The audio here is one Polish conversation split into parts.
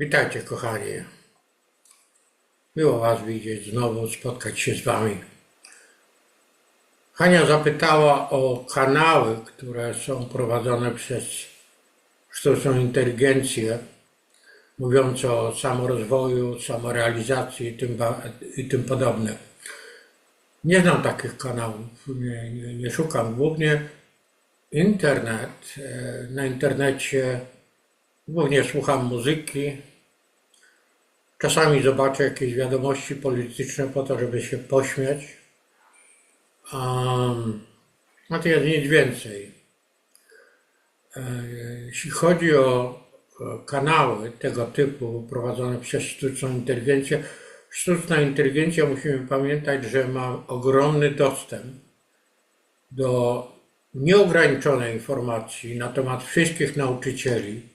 Witajcie kochani. Miło Was widzieć znowu, spotkać się z Wami. Hania zapytała o kanały, które są prowadzone przez sztuczną inteligencję, mówiące o samorozwoju, samorealizacji i tym, i tym podobne. Nie znam takich kanałów, nie, nie, nie szukam. Głównie internet, e, na internecie głównie słucham muzyki, Czasami zobaczę jakieś wiadomości polityczne po to, żeby się pośmiać. Um, natomiast nic więcej. E, Jeśli chodzi o kanały tego typu prowadzone przez sztuczną inteligencję, sztuczna inteligencja musimy pamiętać, że ma ogromny dostęp do nieograniczonej informacji na temat wszystkich nauczycieli,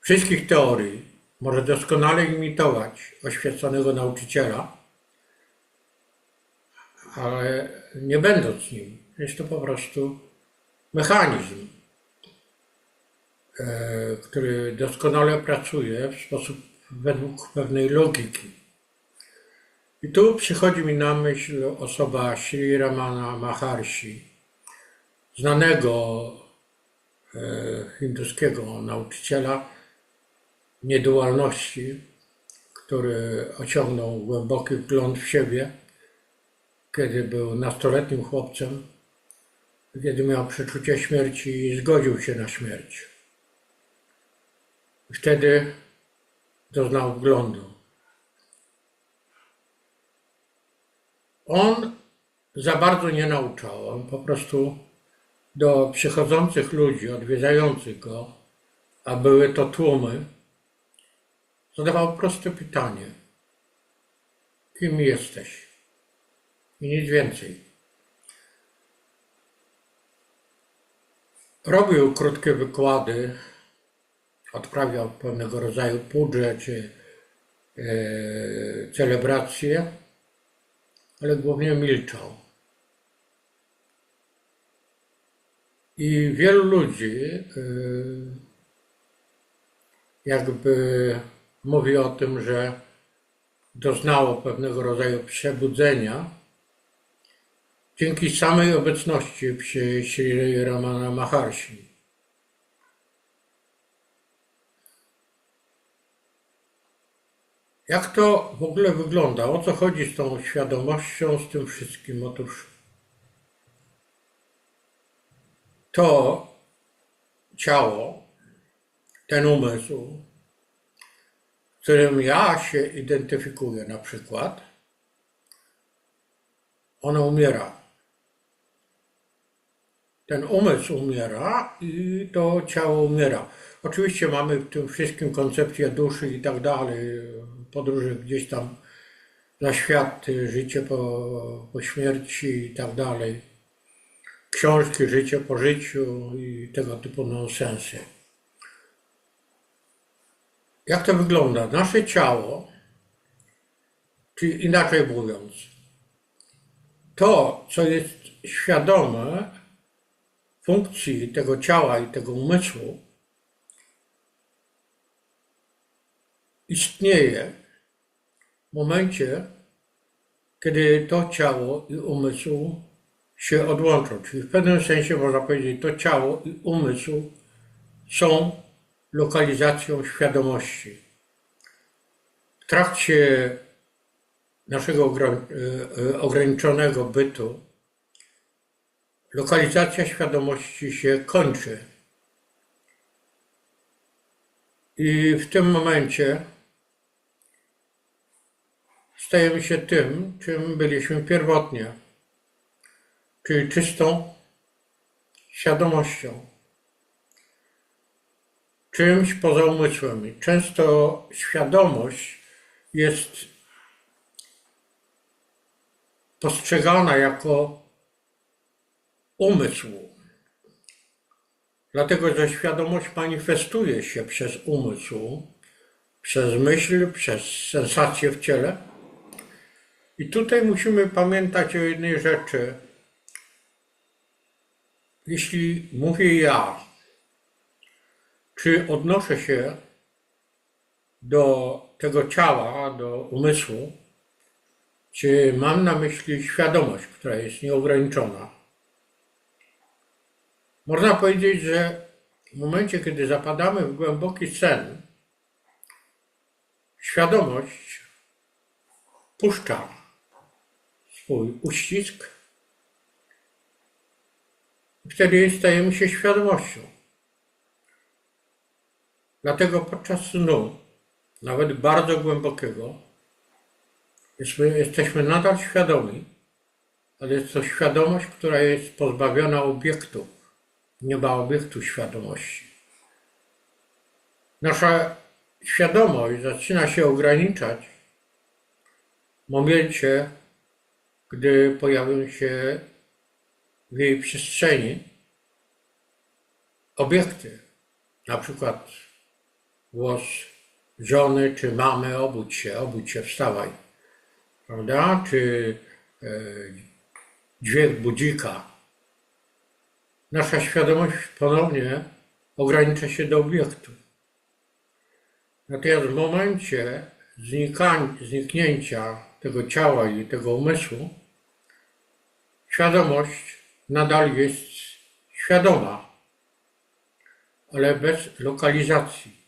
wszystkich teorii, może doskonale imitować oświeconego nauczyciela, ale nie będąc nim. Jest to po prostu mechanizm, e, który doskonale pracuje w sposób według pewnej logiki. I tu przychodzi mi na myśl osoba Sri Ramana Maharshi, znanego e, hinduskiego nauczyciela, niedualności, który osiągnął głęboki wgląd w siebie, kiedy był nastoletnim chłopcem, kiedy miał przeczucie śmierci i zgodził się na śmierć. Wtedy doznał wglądu. On za bardzo nie nauczał, on po prostu do przychodzących ludzi, odwiedzających go, a były to tłumy, zadawał proste pytanie: Kim jesteś? I nic więcej. Robił krótkie wykłady, odprawiał pewnego rodzaju pudrze czy e, celebracje, ale głównie milczał. I wielu ludzi e, jakby mówi o tym, że doznało pewnego rodzaju przebudzenia dzięki samej obecności przy Sri Ramana Maharshi. Jak to w ogóle wygląda? O co chodzi z tą świadomością, z tym wszystkim? Otóż to ciało, ten umysł, którym ja się identyfikuję na przykład, ono umiera. Ten umysł umiera i to ciało umiera. Oczywiście mamy w tym wszystkim koncepcję duszy i tak dalej, podróży gdzieś tam na świat, życie po, po śmierci i tak dalej. Książki, życie po życiu i tego typu nonsensy. Jak to wygląda? Nasze ciało, czyli inaczej mówiąc, to, co jest świadome funkcji tego ciała i tego umysłu, istnieje w momencie, kiedy to ciało i umysł się odłączą. Czyli w pewnym sensie można powiedzieć, to ciało i umysł są lokalizacją świadomości. W trakcie naszego e, ograniczonego bytu lokalizacja świadomości się kończy. I w tym momencie stajemy się tym, czym byliśmy pierwotnie, czyli czystą świadomością czymś poza umysłem. Często świadomość jest postrzegana jako umysł. Dlatego, że świadomość manifestuje się przez umysł, przez myśl, przez sensacje w ciele. I tutaj musimy pamiętać o jednej rzeczy. Jeśli mówię ja, czy odnoszę się do tego ciała, do umysłu, czy mam na myśli świadomość, która jest nieograniczona. Można powiedzieć, że w momencie, kiedy zapadamy w głęboki sen, świadomość puszcza swój uścisk, wtedy stajemy się świadomością. Dlatego podczas snu, nawet bardzo głębokiego, jesteśmy, nadal świadomi, ale jest to świadomość, która jest pozbawiona obiektu. Nie ma obiektu świadomości. Nasza świadomość zaczyna się ograniczać w momencie, gdy pojawią się w jej przestrzeni obiekty, na przykład głos żony czy mamy, obudź się, obudź się, wstawaj, prawda? Czy e, dźwięk budzika. Nasza świadomość ponownie ogranicza się do obiektu. Natomiast w momencie zniknięcia tego ciała i tego umysłu, świadomość nadal jest świadoma, ale bez lokalizacji.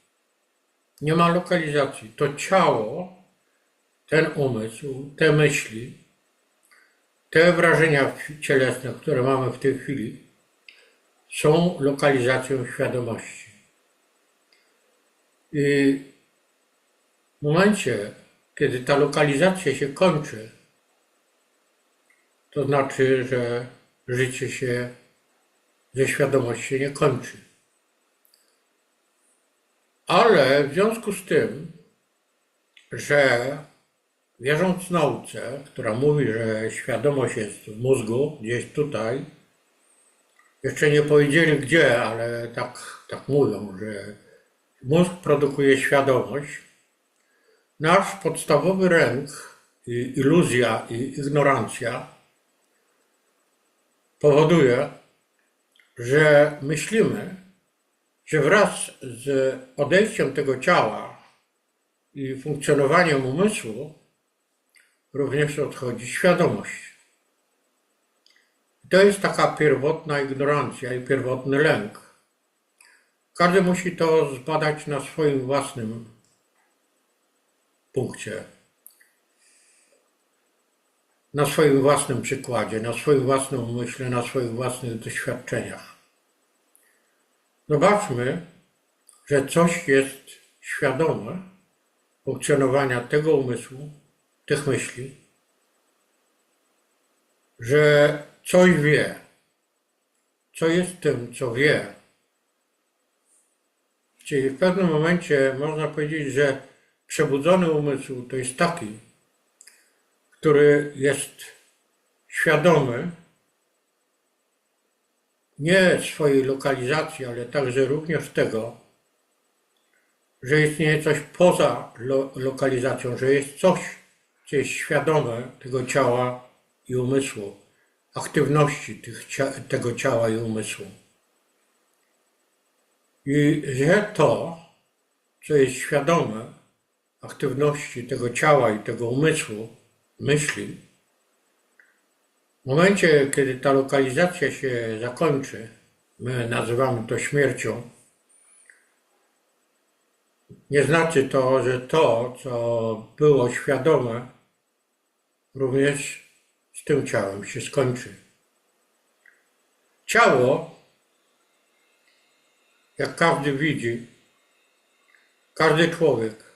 Nie ma lokalizacji. To ciało, ten umysł, te myśli, te wrażenia cielesne, które mamy w tej chwili, są lokalizacją świadomości. I w momencie, kiedy ta lokalizacja się kończy, to znaczy, że życie się ze świadomości nie kończy. Ale w związku z tym, że wierząc nauce, która mówi, że świadomość jest w mózgu, gdzieś tutaj, jeszcze nie powiedzieli gdzie, ale tak, tak mówią, że mózg produkuje świadomość, nasz podstawowy ręk, iluzja i ignorancja powoduje, że myślimy, że wraz z odejściem tego ciała i funkcjonowaniem umysłu również odchodzi świadomość. To jest taka pierwotna ignorancja i pierwotny lęk. Każdy musi to zbadać na swoim własnym punkcie, na swoim własnym przykładzie, na swoim własnym umyśle, na swoich własnych doświadczeniach. Zobaczmy, że coś jest świadome funkcjonowania tego umysłu, tych myśli, że coś wie, co jest tym, co wie. Czyli w pewnym momencie można powiedzieć, że przebudzony umysł to jest taki, który jest świadomy nie swojej lokalizacji, ale także również tego, że istnieje coś poza lo lokalizacją, że jest coś, co jest świadome tego ciała i umysłu, aktywności tych, tego ciała i umysłu. I że to, co jest świadome aktywności tego ciała i tego umysłu, myśli, momencie, kiedy ta lokalizacja się zakończy, my nazywamy to śmiercią, nie znaczy to, że to, co było świadome, również z tym ciałem się skończy. Ciało, jak każdy widzi, każdy człowiek,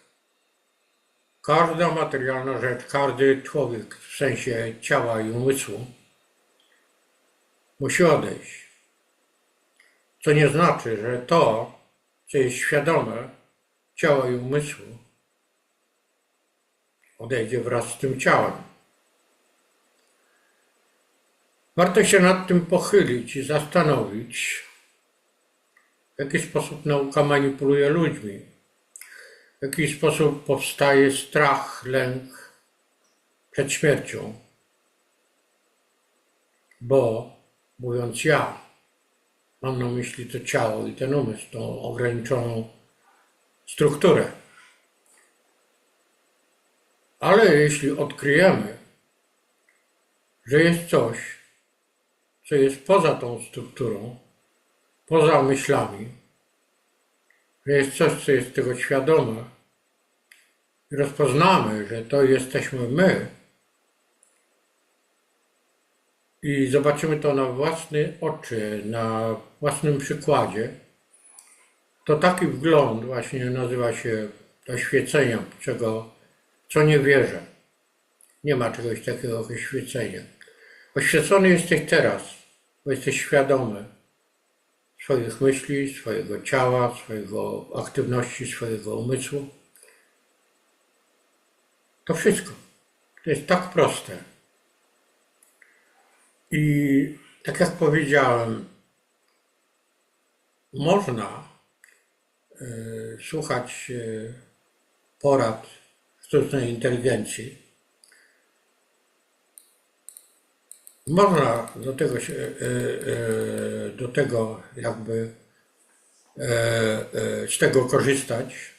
każda materialna rzecz, każdy człowiek w sensie ciała i umysłu musi odejść. Co nie znaczy, że to, co jest świadome ciała i umysłu, odejdzie wraz z tym ciałem. Warto się nad tym pochylić i zastanowić, w jaki sposób nauka manipuluje ludźmi, w jaki sposób powstaje strach, lęk przed śmiercią. Bo, mówiąc ja, mam na myśli to ciało i ten umysł, tą ograniczoną strukturę. Ale jeśli odkryjemy, że jest coś, co jest poza tą strukturą, poza myślami, że jest coś, co jest tego świadome, rozpoznamy, że to jesteśmy my, i zobaczymy to na własne oczy, na własnym przykładzie, to taki wgląd właśnie nazywa się oświeceniem, czego, co nie wierzę. Nie ma czegoś takiego jak oświecenie. Oświecony jesteś teraz, bo jesteś świadomy swoich myśli, swojego ciała, swojego aktywności, swojego umysłu. To wszystko. To jest tak proste. I tak jak powiedziałem, można y, słuchać y, porad sztucznej inteligencji. Można do tego, się, y, do tego jakby z tego korzystać,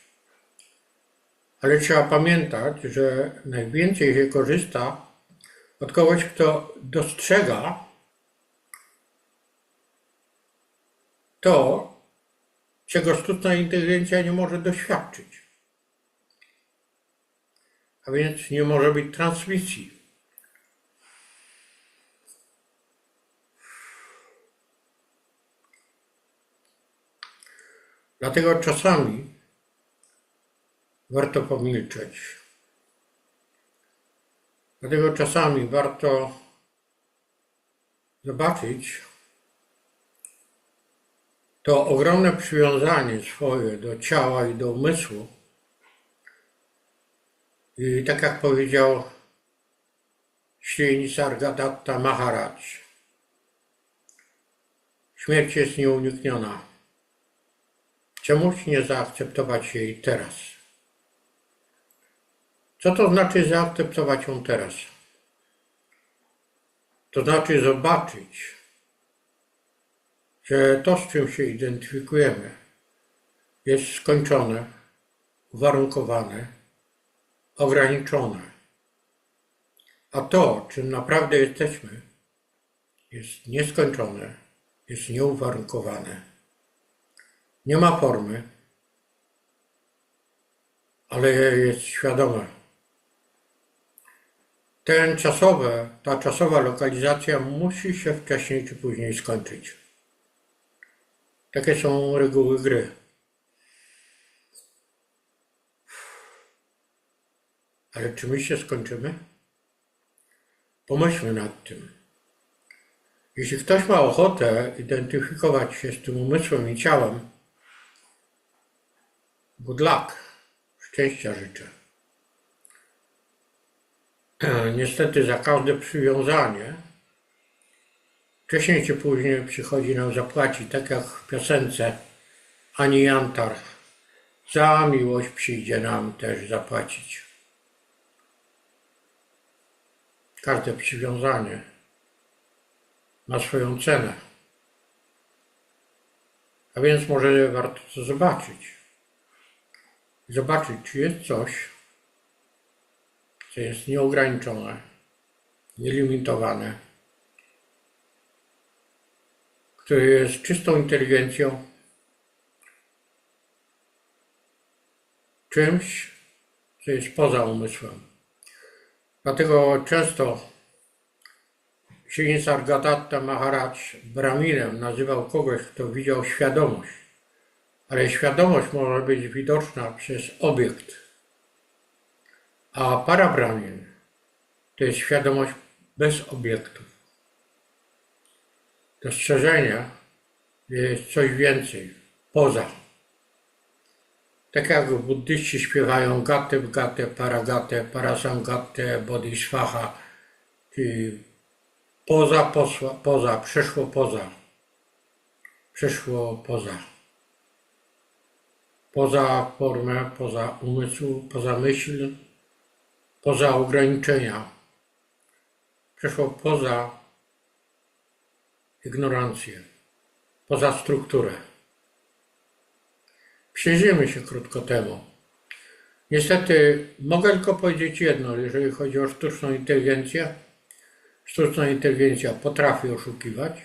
ale trzeba pamiętać, że najwięcej się korzysta od kogoś, kto dostrzega to, czego sztuczna inteligencja nie może doświadczyć. A więc nie może być transmisji. Dlatego czasami warto pomilczeć. Dlatego czasami warto zobaczyć to ogromne przywiązanie swoje do ciała i do umysłu. I tak jak powiedział Śri Nisargadatta Maharaj, śmierć jest nieunikniona. Czemuś nie zaakceptować jej teraz? Co to znaczy zaakceptować ją teraz? To znaczy zobaczyć, że to, z czym się identyfikujemy, jest skończone, uwarunkowane, ograniczone. A to, czym naprawdę jesteśmy, jest nieskończone, jest nieuwarunkowane. Nie ma formy, ale jest świadome. Ten czasowe, ta czasowa lokalizacja musi się wcześniej czy później skończyć. Takie są reguły gry. Ale czy my się skończymy? Pomyślmy nad tym. Jeśli ktoś ma ochotę identyfikować się z tym umysłem i ciałem, good luck, szczęścia życzę. Niestety za każde przywiązanie wcześniej czy później przychodzi nam zapłacić, tak jak w piosence Ani Jantar. Za miłość przyjdzie nam też zapłacić. Każde przywiązanie ma swoją cenę. A więc może warto to zobaczyć. Zobaczyć, czy jest coś, co jest nieograniczone, nielimitowane, które jest czystą inteligencją, czymś, co jest poza umysłem. Dlatego często Sri Sargadatta Maharaj Brahminem nazywał kogoś, kto widział świadomość, ale świadomość może być widoczna przez obiekt, a parabrahmin to jest świadomość bez obiektów. Dostrzeżenie jest coś więcej, poza. Tak jak buddyści śpiewają gatę gatę, paragatę, parasamgatę, bodhisattva, czyli poza, posła, poza, przeszło poza, przeszło poza. Poza formę, poza umysł, poza myśl, poza ograniczenia. Przeszło poza ignorancję, poza strukturę. Przyjrzyjmy się krótko temu. Niestety mogę tylko powiedzieć jedno, jeżeli chodzi o sztuczną inteligencję. Sztuczna inteligencja potrafi oszukiwać.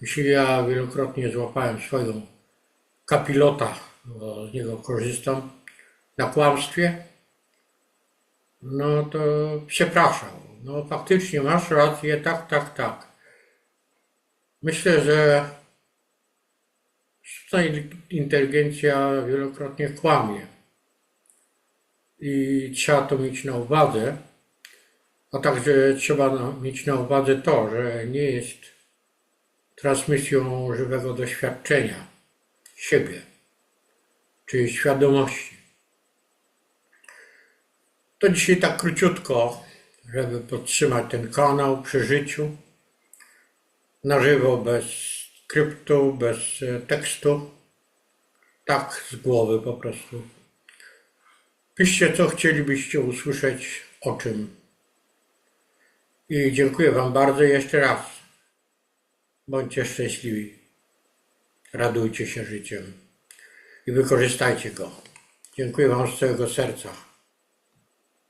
Jeśli ja wielokrotnie złapałem swoją kapilota, bo z niego korzystam, na kłamstwie, no to przepraszam. No faktycznie masz rację, tak, tak, tak. Myślę, że sztuczna inteligencja wielokrotnie kłamie i trzeba to mieć na uwadze, a także trzeba mieć na uwadze to, że nie jest transmisją żywego doświadczenia siebie, czyli świadomości. To dzisiaj tak króciutko, żeby podtrzymać ten kanał przy życiu, na żywo, bez skryptu, bez e, tekstu, tak z głowy po prostu. Piszcie, co chcielibyście usłyszeć, o czym. I dziękuję Wam bardzo jeszcze raz. Bądźcie szczęśliwi. Radujcie się życiem i wykorzystajcie go. Dziękuję Wam z całego serca.